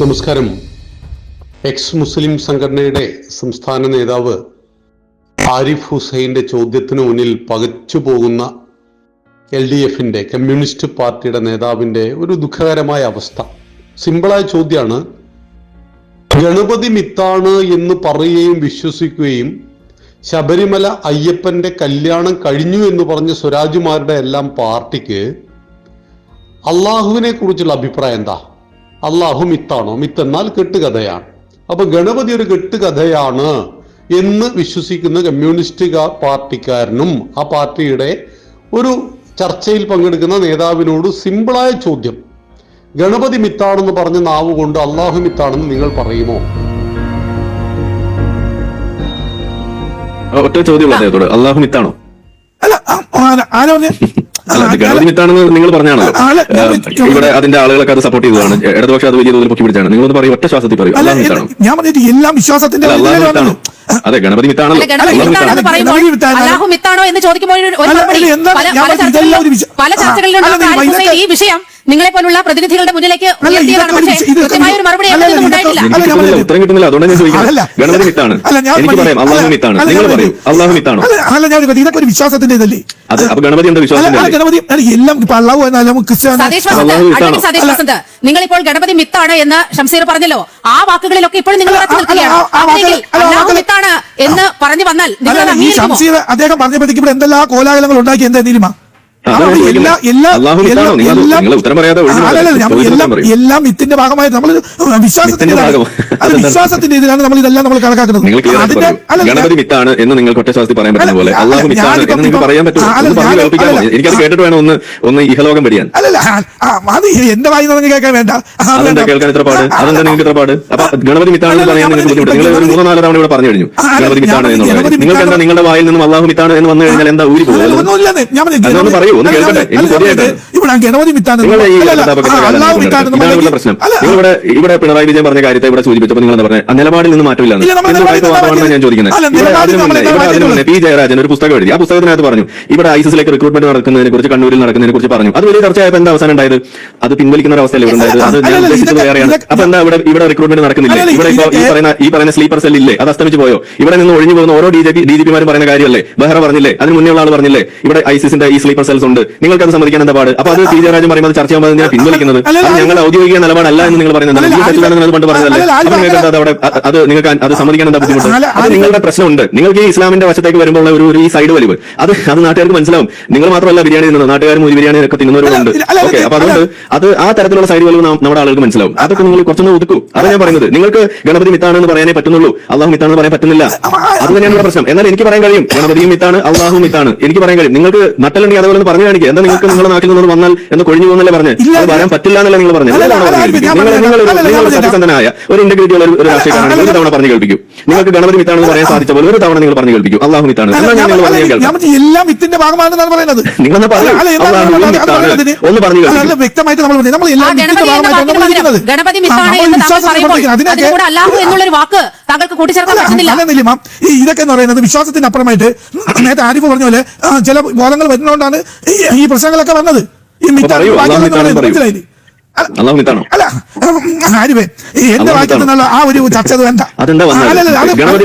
നമസ്കാരം. എക്സ് മുസ്ലിം സംഘടനയുടെ സംസ്ഥാന നേതാവ് ആരിഫ് ഹുസൈന്റെ ചോദ്യത്തിന് മുന്നിൽ പകച്ചു പോകുന്ന എൽ ഡി എഫിന്റെ കമ്മ്യൂണിസ്റ്റ് പാർട്ടിയുടെ നേതാവിന്റെ ഒരു ദുഃഖകരമായ അവസ്ഥ. സിമ്പിളായ ചോദ്യമാണ് ഗണപതി മിത്താണ് എന്ന് പറയുകയും വിശ്വസിക്കുകയും ശബരിമല അയ്യപ്പന്റെ കല്യാണം കഴിഞ്ഞു എന്ന് പറഞ്ഞ സ്വരാജുമാരുടെ എല്ലാം പാർട്ടിക്ക് അള്ളാഹുവിനെ കുറിച്ചുള്ള അഭിപ്രായം എന്താ? അള്ളാഹു മിത്താണോ. മിത്ത് എന്നാൽ കെട്ടുകഥയാണ്. അപ്പൊ ഗണപതി ഒരു കെട്ടുകഥയാണ് എന്ന് വിശ്വസിക്കുന്ന കമ്മ്യൂണിസ്റ്റ് പാർട്ടിക്കാരനും ആ പാർട്ടിയുടെ ഒരു ചർച്ചയിൽ പങ്കെടുക്കുന്ന നേതാവിനോട് സിമ്പിളായ ചോദ്യം. ഗണപതി മിത്താണെന്ന് പറഞ്ഞ നാവ് കൊണ്ട് അള്ളാഹു മിത്താണെന്ന് നിങ്ങൾ പറയുമോ? ഒറ്റ ചോദ്യം അള്ളാഹു മിത്താണോ? അല്ല ആരാ മിത്താണെന്ന് നിങ്ങൾ വിളിച്ചു. ഇവിടെ അതിന്റെ ആളുകളൊക്കെ അത് സപ്പോർട്ട് ചെയ്തതാണ്. ഇടതുപക്ഷം അത് വലിയ തോതിൽ പൊക്കി പിടിച്ചാണ്. നിങ്ങൾ പറയും ഒറ്റ ശ്വാസത്തിൽ പറയും. ഞാൻ പറഞ്ഞിട്ട് എല്ലാം വിശ്വാസത്തിന്റെ അതെ ഗണപതി മിത്താണല്ലോ. മിത്താണോ. അല്ലാഹു മിത്താണോ എന്ന് ചോദിക്കുമ്പോൾ? പല- ചർച്ചകളിലും നിങ്ങൾ ഈ വിഷയം നിങ്ങളെ പോലുള്ള പ്രതിനിധികളുടെ മുന്നിലേക്ക് അല്ല, ഒരു മറുപടി എനിക്ക് ഞാൻ കിട്ടുന്നില്ല ഉത്തരം കിട്ടുന്നില്ല. അതുകൊണ്ടാണ് ഞാൻ ചോദിക്കുന്നത് ഗണപതി മിത്താണ്. അല്ല, ഞാൻ എനിക്ക് പറഞ്ഞത്- പറയാം അള്ളാഹു മിത്താണ്. നിങ്ങൾ പറയും പറഞ്ഞത്. അള്ളാഹു മിത്താണോ. അല്ല ഞാൻ ഇതൊക്കെ ഒരു വിശ്വാസത്തിന്റെ ഇതല്ലേ? അത് അപ്പൊ ഗണപതി എന്താ? ഗണപതി എല്ലാം ഇപ്പൊ അള്ളാഹു എന്നാലും ക്രിസ്ത്യാനി സതീഷ് വസന്ത് അള്ളാഹു മിത്താണോ? അഡ്വക്കേറ്റ് സതീഷ് വസന്ത് നിങ്ങളിപ്പോൾ ഗണപതി മിത്താണ് എന്ന് ഷംസീർ പറഞ്ഞല്ലോ. ആ വാക്കുകളിലൊക്കെ ഇപ്പോഴും നിങ്ങൾ എന്ന് പറഞ്ഞു വന്നാൽ അദ്ദേഹം പറഞ്ഞപ്പോഴത്തേക്ക് എന്തെല്ലാം കോലാഹലങ്ങൾ ഉണ്ടാക്കി എന്താ നീലിമ എല്ലാ നിങ്ങൾ- നിങ്ങൾ അല്ല, മാറരുത്. നമ്മൾ ഭാഗമായിട്ട് വിശ്വാസത്തിന്റെ. അത് വിശ്വാസത്തിന്റെ ഇതിലാണ് നമ്മൾ ഇതെല്ലാം നമ്മൾ കണക്കാക്കുന്നത്. നിങ്ങൾ അതിന്റെ- ഗണപതി മിത്താണ് എന്ന് നിങ്ങൾക്ക് ഒറ്റ ശ്വാസത്തിൽ പറയാൻ പറ്റുന്ന പോലെ. അള്ളാഹു മിത്താണ് എന്ന് നിങ്ങൾക്ക് പറയാൻ എനിക്കത് കേട്ടിട്ട് വേണം ഒന്ന് ഒന്ന് ഇഹലോകം പഠിയാൻ അല്ലല്ല അത് എന്റെ വായി നിന്ന് കേൾക്കാൻ വേണ്ട. അതെന്താ കേൾക്കാൻ ഇത്ര പാട്? അതെന്താ നിങ്ങൾക്ക് ഇത്ര പാട്? അപ്പൊ ഗണപതി മിത്താണ് പറയാൻ നിങ്ങൾക്ക് ബുദ്ധിമുട്ട്. നിങ്ങൾ ഒരു മൂന്നോ നാലോ തവണ ഇവിടെ പറഞ്ഞു കഴിഞ്ഞു. ഗണപതി മിത്താണ് പറഞ്ഞത് എന്നുള്ള ഗണപതി കാര്യം നിങ്ങൾക്ക് എന്താ നിങ്ങളുടെ വായിൽ നിന്നും അള്ളാഹു മിത്താണ് എന്ന് വന്നു കഴിഞ്ഞാൽ എന്താ ഊരി പോകും പറയൂ, ഒന്ന് കേൾക്കട്ടെ. എനിക്ക് അല്ല, ഇവിടെ ഗണപതി ഇവിടെ ഇവിടെ പിണറായി വിജയൻ പറഞ്ഞ കാര്യത്തെ ഇവിടെ സൂചിപ്പിച്ചപ്പോൾ നിങ്ങൾ എന്താ പറഞ്ഞത് നിലപാടിൽ നിന്ന് മാറ്റമില്ല ഇല്ല, നമ്മൾ നിലപാടിൽ നിന്ന് വാദമാണ് ഞാൻ ചോദിക്കുന്നത്. പി. ജയരാജൻ ഒരു പുസ്തകം എഴുതി. ആ പുസ്തകത്തിനകത്ത് പറഞ്ഞു. ഇവിടെ ഐസിസിലേക്ക് റിക്രൂട്ട്മെന്റ് നടക്കുന്നതിനെ കുറിച്ച് കണ്ണൂരിൽ നടക്കുന്നതിനെ കുറിച്ച് പറഞ്ഞു. അത് വലിയ ചർച്ചയായപ്പോൾ എന്താ അവസാനം ഉണ്ടായത്? അത് പിൻവലിക്കുന്ന ഒരു അവസ്ഥയല്ലേ ഇവിടെ ഉണ്ടായത്? അത് ഞാൻ ഉദ്ദേശിച്ചത് വേറെയാണ്. അപ്പൊ എന്താ ഇവിടെ ഇവിടെ റിക്രൂട്ട്മെന്റ് നടക്കുന്നില്ല? ഇവിടെ ഇപ്പോ ഈ പറയുന്ന ഈ പറയുന്ന സ്ലീപ്പർ സെൽ ഇല്ലേ? അത് അസ്തമിച്ചു പോയോ? ഇവിടെ നിന്ന് ഒഴിഞ്ഞു പോകുന്ന ഓരോ D J P D G പിമാരും പറയുന്ന കാര്യമല്ലേ? ബെഹ്റ പറഞ്ഞില്ലേ? അതിന് മുന്നേ ഉള്ള ആൾ പറഞ്ഞില്ലേ? ഇവിടെ ഐസിസിന്റെ ഈ സ്ലീപ്പർ സെൽസ് ഉണ്ട്. നിങ്ങൾക്ക് അത് സമ്മതിക്കാൻ എന്താ പാട്? അപ്പൊ അത് പി ജയരാജൻ പറയുമ്പോൾ ചർച്ച ചെയ്യുമ്പോൾ ഞാൻ പിൻവലിക്കുന്നത്. ഞങ്ങൾ അത് ഔദ്യോഗിക നിലപാടല്ല എന്ന് നിങ്ങൾ പറയുന്നത്. സച്ചിദാനന്ദൻ അത് പണ്ട് പറഞ്ഞതല്ലേ? അല്ലല്ല, നിങ്ങൾക്ക് എന്താ അത് അവിടെ അത് നിങ്ങൾക്ക് അത് സമ്മതിക്കാൻ എന്താ ബുദ്ധിമുട്ട്? അത് നിങ്ങളുടെ പ്രശ്നമുണ്ട്. നിങ്ങൾക്ക് ഈ ഇസ്ലാമിന്റെ വശത്തേക്ക് വരുമ്പോൾ ഒരു ഒരു ഈ സൈഡ് വലിവ്. അത് അത് നാട്ടുകാർക്ക് മനസ്സിലാവും. നിങ്ങൾ മാത്രമല്ല ബിരിയാണി തിന്നുന്നത്. നാട്ടുകാരും ഒരു ബിരിയാണി ഒക്കെ തിന്നുന്നവരുണ്ട് ഓക്കെ അപ്പൊ അതുകൊണ്ട് അത് ആ തരത്തിലുള്ള സൈഡ് വലിവ് നമ്മുടെ ആളുകൾക്ക് മനസ്സിലാവും. അതൊക്കെ നിങ്ങൾ കുറച്ചൊന്ന് ഒതുക്കൂ. അതാണ് ഞാൻ പറയുന്നത്. നിങ്ങൾക്ക് ഗണപതി മിത്താണെന്ന് പറയാനേ പറ്റുന്നുള്ളൂ. അള്ളാഹു മിത്താണെന്ന് പറയാൻ പറ്റുന്നില്ല. അത് തന്നെയാണ് പ്രശ്നം. എന്നാൽ എനിക്ക് പറയാൻ കഴിയും. ഗണപതിയും മിത്താണ് അള്ളാഹു മിത്താണ്. എനിക്ക് പറയാൻ കഴിയും. നിങ്ങൾക്ക് നട്ടലുണ്ടെങ്കിൽ അതുപോലെ പറഞ്ഞു കാണിക്കുക എന്താ നിങ്ങൾക്ക് നിങ്ങളുടെ നാട്ടിൽ നിന്ന് വന്നാൽ എന്ന് കൊഴിഞ്ഞു പോകുന്നല്ലേ പറഞ്ഞു? അത് വരാൻ പറ്റില്ല എന്നല്ലേ നിങ്ങൾ പറഞ്ഞു? നിങ്ങൾ സത്യസന്ധനായ ഒരു ഇന്റഗ്രിറ്റി ഉള്ള ഒരു- രാഷ്ട്രീയക്കാരാണെങ്കിൽ ഒരു തവണ പറഞ്ഞു കേൾപ്പിക്കും. നിങ്ങൾക്ക് ഗണപതി മിത്താണെന്ന് പറയാൻ സാധിച്ച പോലെ ഒരു തവണ നിങ്ങൾ പറഞ്ഞു കേൾപ്പിക്കും. അള്ളാഹു മിത്താണ്. എല്ലാം ഭാഗമാണെന്നാണ് പറയുന്നത്? ഒന്ന് പറഞ്ഞു വ്യക്തമായിട്ട് നമ്മൾ നമ്മൾ ഗണപതി മിത്താണ് എന്ന് പറയുമ്പോൾ കൂടെ അല്ലാഹു എന്നുള്ളൊരു വാക്ക് താങ്കൾക്ക് കൂട്ടിച്ചേർക്കാൻ പറ്റുന്നില്ല അതല്ലെന്നില്ലേ, മാം. ഈ ഇതൊക്കെ എന്ന് പറയുന്നത് വിശ്വാസത്തിന് അപ്പുറമായിട്ട് നേരത്തെ ആരിഫ് പറഞ്ഞ പോലെ ചില ബോധങ്ങൾ വരുന്നതുകൊണ്ടാണ് ഈ- പ്രശ്നങ്ങളൊക്കെ വന്നത് ഈ മിറ്റാ. മനസ്സിലായില്ലേ? അല്ല, എന്റെ ആ ഒരു ചർച്ച അത് വേണ്ട അതിന്റെ പ്രശ്നം? മുഖ്യമന്ത്രി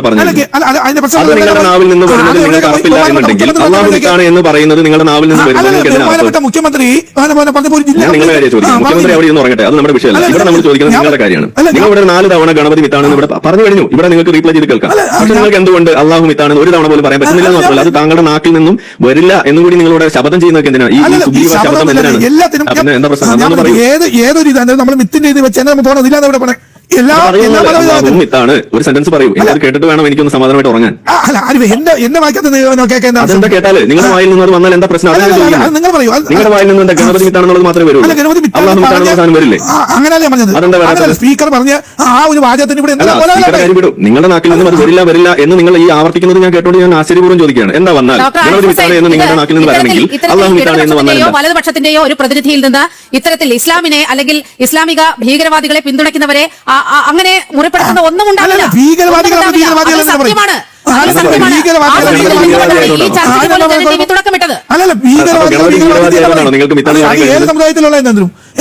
പറഞ്ഞ മുഖ്യമന്ത്രി അവിടെ ഇരുന്ന് ഉറങ്ങട്ടെ അത് നമ്മുടെ വിഷയമല്ല ഇവിടെ നമ്മൾ ചോദിക്കുന്നത് ഞാൻ- നിങ്ങളുടെ കാര്യമാണ് അല്ല, നിങ്ങൾ ഞാൻ- ഇവിടെ നാല് തവണ ഗണപതി മിത്താണെന്ന് ഇവിടെ പ- പറഞ്ഞു കഴിഞ്ഞു ഇവിടെ നിങ്ങൾക്ക് റീപ്ലൈ ചെയ്ത് കേൾക്കാം പക്ഷെ നിങ്ങൾക്ക് എന്തുകൊണ്ട് അള്ളാഹു മിത്താണെന്ന് ഒരു തവണ പോലും പറയാൻ പറ്റുന്നില്ല എന്ന് മാത്രമല്ല അത് താങ്കളുടെ നാട്ടിൽ നിന്നും വരില്ല എന്നുകൂടി നിങ്ങളുടെ ശബ്ദം ചെയ്യുന്നതൊക്കെ എന്തിനാണ് ഈ സുഗ്രീവ ശബ്ദം. എന്തിനാണ് എന്താ പ്രശ്നം ഏത് ഏതൊരു ഇതാണ് നമ്മൾ മിത്തിന്റെ ഇത് വെച്ചാൽ നമ്മൾ പോകണം ഇല്ലാന്ന് ഇവിടെ പറയാം എല്ലാ ഒരു സെന്റൻസ് പറയൂ. എനിക്ക് അത് കേട്ടിട്ട് വേണം എനിക്കൊന്ന് സമാധാനമായിട്ട് ഉറങ്ങാൻ. ആ, അല്ല ആരിഫ് എന്റെ എന്റെ വാക്യത്തിൽ നിന്ന് കേൾക്കാൻ അതെന്താ കേട്ടാൽ? നിങ്ങളുടെ വായിൽ നിന്ന് അത് വന്നാൽ എന്താ പ്രശ്നം? നിങ്ങൾ പറയൂ. നിങ്ങളുടെ വായിൽ നിന്ന് എന്താ ഗണപതി മിത്താണെന്നുള്ളത് മാത്രമേ ഗണപതി വരില്ലേ? അങ്ങനെയല്ലേ പറഞ്ഞത്? സ്പീക്കർ പറഞ്ഞ ആ ഒരു വാചകത്തിന് ഇവിടെ വിടും. നിങ്ങളുടെ നാക്കിൽ നിന്നും അത് വരില്ല വരില്ല എന്ന് നിങ്ങൾ ഈ ആവർത്തിക്കുന്നത് ഞാൻ കേട്ടോണ്ട് ഞാൻ ആശ്ചര്യപൂർവം ചോദിക്കുകയാണ്. എന്താ വന്നാൽ? ഗണപതി മിത്താണ് എന്ന് നിങ്ങളുടെ നാക്കിൽ നിന്ന് വരണമെങ്കിൽ ഇത്തരത്തിൽ- അള്ളാഹു മിത്താണ് എന്ന് വന്നാൽ വലതുപക്ഷത്തിന്റെയോ ഒരു പ്രതിനിധിയിൽ നിന്ന് ഇത്തരത്തിൽ ഇസ്ലാമിനെ അല്ലെങ്കിൽ ഇസ്ലാമിക ഭീകരവാദികളെ പിന്തുണയ്ക്കുന്നവരെ അങ്ങനെ മുറിപ്പെടുത്തുന്ന ഒന്നും ഉണ്ടാവില്ല. സത്യമാണ്.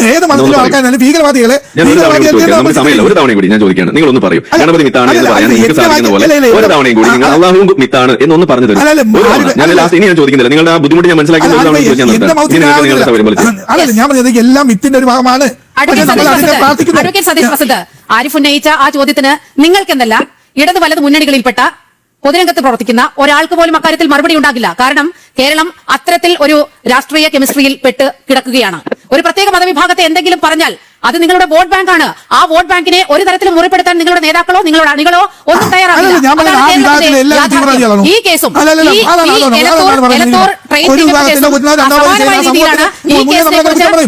ഏത് ആൾക്കാരാണ് ഭീകരവാദികളെ ഒരു തവണ നമ്മൾ സമയമില്ല. ഒരു തവണ കൂടി ഞാൻ നിങ്ങൾ ഒന്ന് പറയൂ. ഗണപതി മിത്താണ് എന്ന് പറയാൻ നിങ്ങൾക്ക് സാധിക്കുന്ന പോലെ ഒരു തവണയും കൂടി നിങ്ങൾ അള്ളാഹു മിത്താണ് എന്നൊന്ന് പറഞ്ഞു തരും. ഞാൻ ലാസ്റ്റ് ഇനി ഞാൻ ചോദിക്കുന്നില്ല. നിങ്ങളുടെ ആ ബുദ്ധിമുട്ട് ഞാൻ ഞാൻ പറഞ്ഞത് എല്ലാം മിത്തിന്റെ ഒരു ഭാഗമാണ്. അഡ്വക്കേറ്റ് സതീഷ് ആരിഫ് ഉന്നയിച്ച ആ ചോദ്യത്തിന് നിങ്ങൾക്കെന്നല്ല ഇടത് വലത് മുന്നണികളിൽപ്പെട്ട പൊതുരംഗത്ത് പ്രവർത്തിക്കുന്ന ഒരാൾക്ക് പോലും അക്കാര്യത്തിൽ മറുപടി ഉണ്ടാകില്ല. കാരണം കേരളം അത്തരത്തിൽ ഒരു രാഷ്ട്രീയ കെമിസ്ട്രിയിൽ പെട്ട് കിടക്കുകയാണ്. ഒരു പ്രത്യേക മതവിഭാഗത്തെ എന്തെങ്കിലും പറഞ്ഞാൽ അത് നിങ്ങളുടെ വോട്ട് ബാങ്ക് ആണ്. ആ വോട്ട് ബാങ്കിനെ ഒരു തരത്തിലും മുറിപ്പെടുത്താൻ നിങ്ങളുടെ നേതാക്കളോ നിങ്ങളുടെ അണികളോ ഒന്നും തയ്യാറാണ്? ഈ കേസും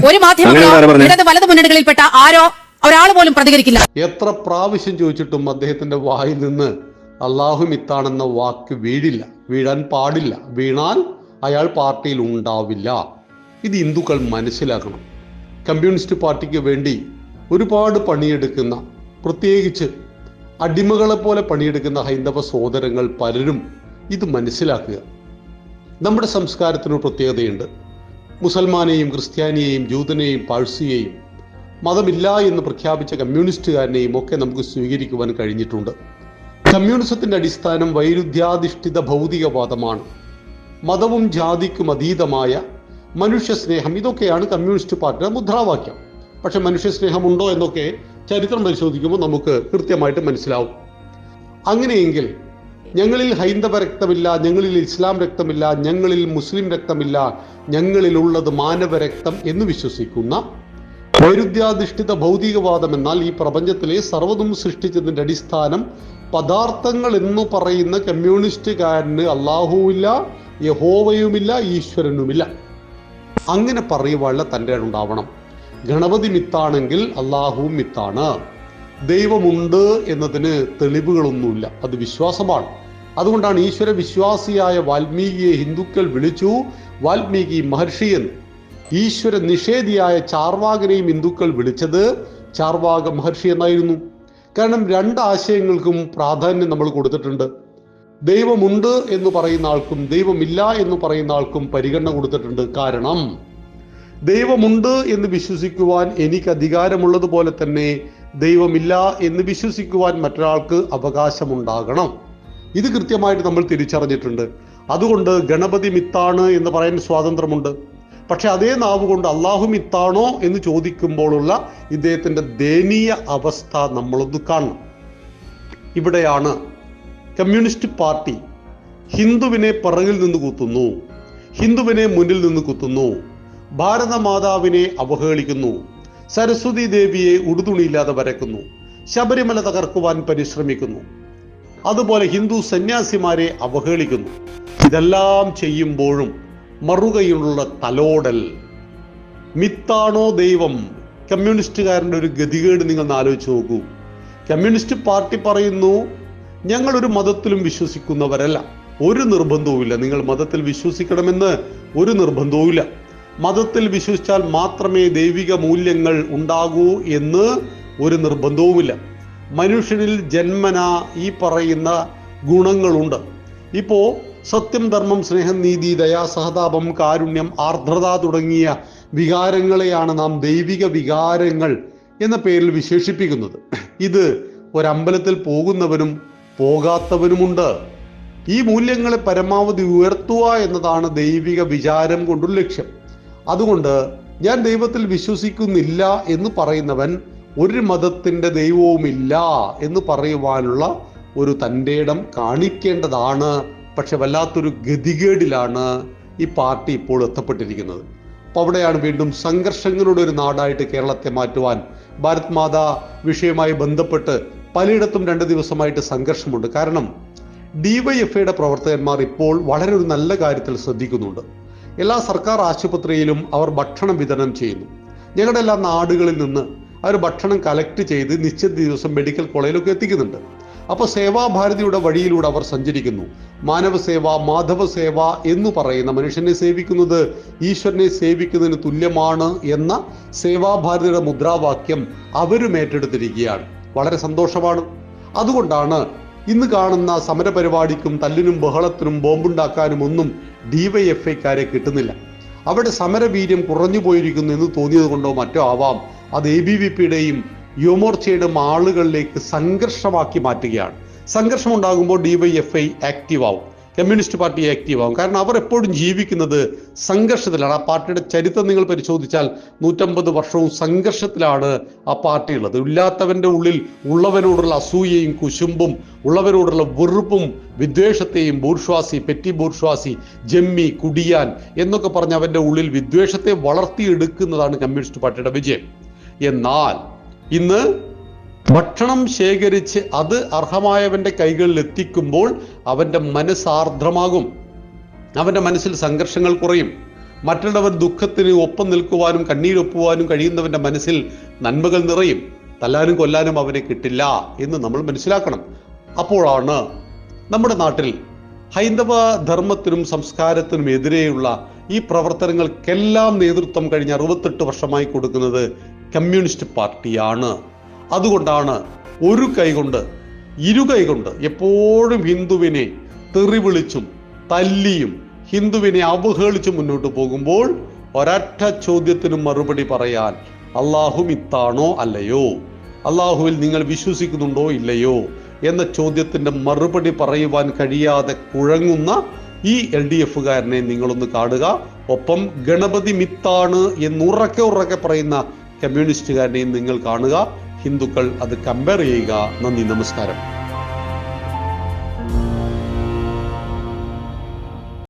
ഒരു മാധ്യമങ്ങളോ? ഇടത് വലത് മുന്നണികളിൽപ്പെട്ട ആരോ ഒരാൾ പോലും പ്രതികരിക്കില്ല. എത്ര പ്രാവശ്യം ചോദിച്ചിട്ടും അദ്ദേഹത്തിന്റെ വായിൽ നിന്ന് അള്ളാഹു മിത്താണെന്ന വാക്ക് വീഴില്ല. വീഴാൻ പാടില്ല. വീണാൽ അയാൾ പാർട്ടിയിൽ ഉണ്ടാവില്ല. ഇത് ഹിന്ദുക്കൾ മനസ്സിലാക്കണം. കമ്മ്യൂണിസ്റ്റ് പാർട്ടിക്ക് വേണ്ടി ഒരുപാട് പണിയെടുക്കുന്ന പ്രത്യേകിച്ച് അടിമകളെ പോലെ പണിയെടുക്കുന്ന ഹൈന്ദവ സഹോദരങ്ങൾ പലരും ഇത് മനസ്സിലാക്കുക. നമ്മുടെ സംസ്കാരത്തിനൊരു പ്രത്യേകതയുണ്ട്. മുസൽമാനെയും ക്രിസ്ത്യാനിയെയും ജൂതനെയും പാഴ്സിയെയും മതമില്ല എന്ന് പ്രഖ്യാപിച്ച കമ്മ്യൂണിസ്റ്റുകാരനെയും ഒക്കെ നമുക്ക് സ്വീകരിക്കുവാൻ കഴിഞ്ഞിട്ടുണ്ട്. കമ്മ്യൂണിസത്തിന്റെ അടിസ്ഥാനം വൈരുദ്ധ്യാധിഷ്ഠിത ഭൗതികവാദമാണ്. മതവും ജാതിക്കും അതീതമായ മനുഷ്യ സ്നേഹം ഇതൊക്കെയാണ് കമ്മ്യൂണിസ്റ്റ് പാർട്ടിയുടെ മുദ്രാവാക്യം. പക്ഷെ മനുഷ്യ സ്നേഹമുണ്ടോ എന്നൊക്കെ ചരിത്രം പരിശോധിക്കുമ്പോൾ നമുക്ക് കൃത്യമായിട്ട് മനസ്സിലാവും. അങ്ങനെയെങ്കിൽ ഞങ്ങളിൽ ഹൈന്ദവ രക്തമില്ല ഞങ്ങളിൽ ഇസ്ലാം രക്തമില്ല ഞങ്ങളിൽ മുസ്ലിം രക്തമില്ല ഞങ്ങളിലുള്ളത് മാനവ രക്തം എന്ന് വിശ്വസിക്കുന്ന വൈരുദ്ധ്യാധിഷ്ഠിത ഭൗതികവാദം എന്നാൽ ഈ പ്രപഞ്ചത്തിലെ സർവതും സൃഷ്ടിച്ചതിന്റെ അടിസ്ഥാനം പദാർത്ഥങ്ങൾ എന്ന് പറയുന്ന കമ്മ്യൂണിസ്റ്റുകാരന് അള്ളാഹുവില്ല യഹോവയുമില്ല ഈശ്വരനുമില്ല. അങ്ങനെ പറയുവാനുള്ള തന്റെ ഉണ്ടാവണം. ഗണപതി മിത്താണെങ്കിൽ അള്ളാഹുവും മിത്താണ്. ദൈവമുണ്ട് എന്നതിന് തെളിവുകളൊന്നുമില്ല. അത് വിശ്വാസമാണ്. അതുകൊണ്ടാണ് ഈശ്വര വിശ്വാസിയായ വാൽമീകിയെ ഹിന്ദുക്കൾ വിളിച്ചു വാൽമീകി മഹർഷി എന്ന്. ഈശ്വര നിഷേധിയായ ചാർവാകനെയും ഹിന്ദുക്കൾ വിളിച്ചത് ചാർവാക മഹർഷി എന്നായിരുന്നു. കാരണം രണ്ട് ആശയങ്ങൾക്കും പ്രാധാന്യം നമ്മൾ കൊടുത്തിട്ടുണ്ട്. ദൈവമുണ്ട് എന്ന് പറയുന്ന ആൾക്കും ദൈവമില്ല എന്ന് പറയുന്ന ആൾക്കും പരിഗണന കൊടുത്തിട്ടുണ്ട്. കാരണം ദൈവമുണ്ട് എന്ന് വിശ്വസിക്കുവാൻ എനിക്ക് അധികാരമുള്ളതുപോലെ തന്നെ ദൈവമില്ല എന്ന് വിശ്വസിക്കുവാൻ മറ്റൊരാൾക്ക് അവകാശമുണ്ടാകണം. ഇത് കൃത്യമായിട്ട് നമ്മൾ തിരിച്ചറിഞ്ഞിട്ടുണ്ട്. അതുകൊണ്ട് ഗണപതി മിത്താണ് എന്ന് പറയാൻ സ്വാതന്ത്ര്യമുണ്ട്. പക്ഷെ അതേ നാവ് കൊണ്ട് അള്ളാഹു മിത്താണോ എന്ന് ചോദിക്കുമ്പോഴുള്ള ഇദ്ദേഹത്തിന്റെ ദയനീയ അവസ്ഥ നമ്മളൊന്ന് കാണണം. ഇവിടെയാണ് കമ്മ്യൂണിസ്റ്റ് പാർട്ടി ഹിന്ദുവിനെ പിറകിൽ നിന്ന് കുത്തുന്നു ഹിന്ദുവിനെ മുന്നിൽ നിന്ന് കുത്തുന്നു ഭാരതമാതാവിനെ അവഹേളിക്കുന്നു സരസ്വതി ദേവിയെ ഉടുതുണിയില്ലാതെ വരക്കുന്നു ശബരിമല തകർക്കുവാൻ പരിശ്രമിക്കുന്നു. അതുപോലെ ഹിന്ദു സന്യാസിമാരെ അവഹേളിക്കുന്നു. ഇതെല്ലാം ചെയ്യുമ്പോഴും മറുകയിലുള്ള തലോടൽ. മിത്താണോ ദൈവം? കമ്മ്യൂണിസ്റ്റുകാരന്റെ ഒരു ഗതികേട് നിങ്ങൾ ആലോചിച്ച് നോക്കൂ. കമ്മ്യൂണിസ്റ്റ് പാർട്ടി പറയുന്നു ഞങ്ങൾ ഒരു മതത്തിലും വിശ്വസിക്കുന്നവരല്ല. ഒരു നിർബന്ധവുമില്ല. നിങ്ങൾ മതത്തിൽ വിശ്വസിക്കണമെന്ന് ഒരു നിർബന്ധവുമില്ല. മതത്തിൽ വിശ്വസിച്ചാൽ മാത്രമേ ദൈവിക മൂല്യങ്ങൾ ഉണ്ടാകൂ എന്ന് ഒരു നിർബന്ധവുമില്ല. മനുഷ്യനിൽ ജന്മന ഈ പറയുന്ന ഗുണങ്ങളുണ്ട്. ഇപ്പോ സത്യം ധർമ്മം സ്നേഹം നീതി ദയാ സഹതാപം കാരുണ്യം ആർദ്രത തുടങ്ങിയ വികാരങ്ങളെയാണ് നാം ദൈവിക വികാരങ്ങൾ എന്ന പേരിൽ വിശേഷിപ്പിക്കുന്നത്. ഇത് ഒരമ്പലത്തിൽ പോകുന്നവനും പോകാത്തവനുമുണ്ട്. ഈ മൂല്യങ്ങളെ പരമാവധി ഉയർത്തുക എന്നതാണ് ദൈവിക വിചാരം കൊണ്ടുള്ള ലക്ഷ്യം. അതുകൊണ്ട് ഞാൻ ദൈവത്തിൽ വിശ്വസിക്കുന്നില്ല എന്ന് പറയുന്നവൻ ഒരു മതത്തിന്റെ ദൈവവുമില്ല എന്ന് പറയുവാനുള്ള ഒരു തന്റെ ഇടം കാണിക്കേണ്ടതാണ്. പക്ഷെ വല്ലാത്തൊരു ഗതികേടിലാണ് ഈ പാർട്ടി ഇപ്പോൾ എത്തപ്പെട്ടിരിക്കുന്നത്. അപ്പോൾ അവിടെയാണ് വീണ്ടും സംഘർഷങ്ങളുടെ ഒരു നാടായിട്ട് കേരളത്തെ മാറ്റുവാൻ ഭാരത് മാതാ വിഷയവുമായി ബന്ധപ്പെട്ട് പലയിടത്തും രണ്ട് ദിവസമായിട്ട് സംഘർഷമുണ്ട്. കാരണം ഡിവൈഎഫ്ഐയുടെ പ്രവർത്തകന്മാർ ഇപ്പോൾ വളരെ ഒരു നല്ല കാര്യത്തിൽ ശ്രദ്ധിക്കുന്നുണ്ട്. എല്ലാ സർക്കാർ ആശുപത്രിയിലും അവർ ഭക്ഷണം വിതരണം ചെയ്യുന്നു. ഞങ്ങളുടെ എല്ലാ നാടുകളിൽ നിന്ന് അവർ ഭക്ഷണം കളക്ട് ചെയ്ത് നിശ്ചിത ദിവസം മെഡിക്കൽ കോളേജിലൊക്കെ എത്തിക്കുന്നുണ്ട്. അപ്പോൾ സേവാഭാരതിയുടെ വഴിയിലൂടെ അവർ സഞ്ചരിക്കുന്നു. മാനവ സേവ മാധവ സേവ എന്ന് പറയുന്ന മനുഷ്യനെ സേവിക്കുന്നത് ഈശ്വരനെ സേവിക്കുന്നതിന് തുല്യമാണ് എന്ന സേവാഭാരതിയുടെ മുദ്രാവാക്യം അവരും ഏറ്റെടുത്തിരിക്കുകയാണ്. വളരെ സന്തോഷമാണ്. അതുകൊണ്ടാണ് ഇന്ന് കാണുന്ന സമരപരിപാടിക്കും തല്ലിനും ബഹളത്തിനും ബോംബുണ്ടാക്കാനും ഒന്നും ഡിവൈഎഫ്ഐക്കാരെ കിട്ടുന്നില്ല. അവിടെ സമരവീര്യം കുറഞ്ഞു പോയിരിക്കുന്നു എന്ന് തോന്നിയത് കൊണ്ടോ മറ്റോ ആവാം. അത് എ ബി വി പിയുടെയും യുവമോർച്ചയുടെയും ആളുകളിലേക്ക് സംഘർഷമാക്കി മാറ്റുകയാണ്. സംഘർഷം ഉണ്ടാകുമ്പോൾ ഡിവൈഎഫ്ഐ ആക്റ്റീവ് ആവും കമ്മ്യൂണിസ്റ്റ് പാർട്ടി ആക്റ്റീവ് കാരണം അവർ എപ്പോഴും ജീവിക്കുന്നത് സംഘർഷത്തിലാണ്. ആ പാർട്ടിയുടെ ചരിത്രം നിങ്ങൾ പരിശോധിച്ചാൽ നൂറ്റമ്പത് വർഷവും സംഘർഷത്തിലാണ് ആ പാർട്ടി ഉള്ളത്. ഇല്ലാത്തവന്റെ ഉള്ളിൽ ഉള്ളവനോടുള്ള അസൂയയും കുശുമ്പും ഉള്ളവരോടുള്ള വെറുപ്പും വിദ്വേഷത്തെയും ബൂർഷ്വാസി പെറ്റി ബൂർഷ്വാസി ജമ്മി കുടിയാൻ എന്നൊക്കെ പറഞ്ഞ് അവന്റെ ഉള്ളിൽ വിദ്വേഷത്തെ വളർത്തിയെടുക്കുന്നതാണ് കമ്മ്യൂണിസ്റ്റ് പാർട്ടിയുടെ വിജയം. എന്നാൽ ഇന്ന് ഭക്ഷണം ശേഖരിച്ച് അത് അർഹമായവന്റെ കൈകളിൽ എത്തിക്കുമ്പോൾ അവന്റെ മനസ്സാർദ്രമാകും അവന്റെ മനസ്സിൽ സംഘർഷങ്ങൾ കുറയും. മറ്റുള്ളവർ ദുഃഖത്തിന് ഒപ്പം നിൽക്കുവാനും കണ്ണീരൊപ്പുവാനും കഴിയുന്നവന്റെ മനസ്സിൽ നന്മകൾ നിറയും. തല്ലാനും കൊല്ലാനും അവനെ കിട്ടില്ല എന്ന് നമ്മൾ മനസ്സിലാക്കണം. അപ്പോഴാണ് നമ്മുടെ നാട്ടിൽ ഹൈന്ദവ ധർമ്മത്തിനും സംസ്കാരത്തിനും എതിരെയുള്ള ഈ പ്രവർത്തനങ്ങൾക്കെല്ലാം നേതൃത്വം കഴിഞ്ഞ അറുപത്തെട്ട് വർഷമായി കൊടുക്കുന്നത് കമ്മ്യൂണിസ്റ്റ് പാർട്ടിയാണ്. അതുകൊണ്ടാണ് ഒരു കൈകൊണ്ട് ഇരു കൊണ്ട് എപ്പോഴും ഹിന്ദുവിനെ തെറിവിളിച്ചും തല്ലിയും ഹിന്ദുവിനെ അവഹേളിച്ചും മുന്നോട്ട് പോകുമ്പോൾ ഒരൊറ്റ ചോദ്യത്തിനും മറുപടി പറയാൻ അള്ളാഹു മിത്താണോ അല്ലയോ? അള്ളാഹുവിൽ നിങ്ങൾ വിശ്വസിക്കുന്നുണ്ടോ ഇല്ലയോ? എന്ന ചോദ്യത്തിന്റെ മറുപടി പറയുവാൻ കഴിയാതെ കുഴങ്ങുന്ന ഈ എൽ ഡി എഫുകാരനെ നിങ്ങളൊന്ന് കാണുക. ഒപ്പം ഗണപതി മിത്താണ് എന്നുറക്കെ ഉറക്കെ പറയുന്ന കമ്മ്യൂണിസ്റ്റുകാരനെയും നിങ്ങൾ കാണുക. ഹിന്ദുക്കൾ അത് കമ്പയർ ചെയ്യുക. നന്ദി നമസ്കാരം.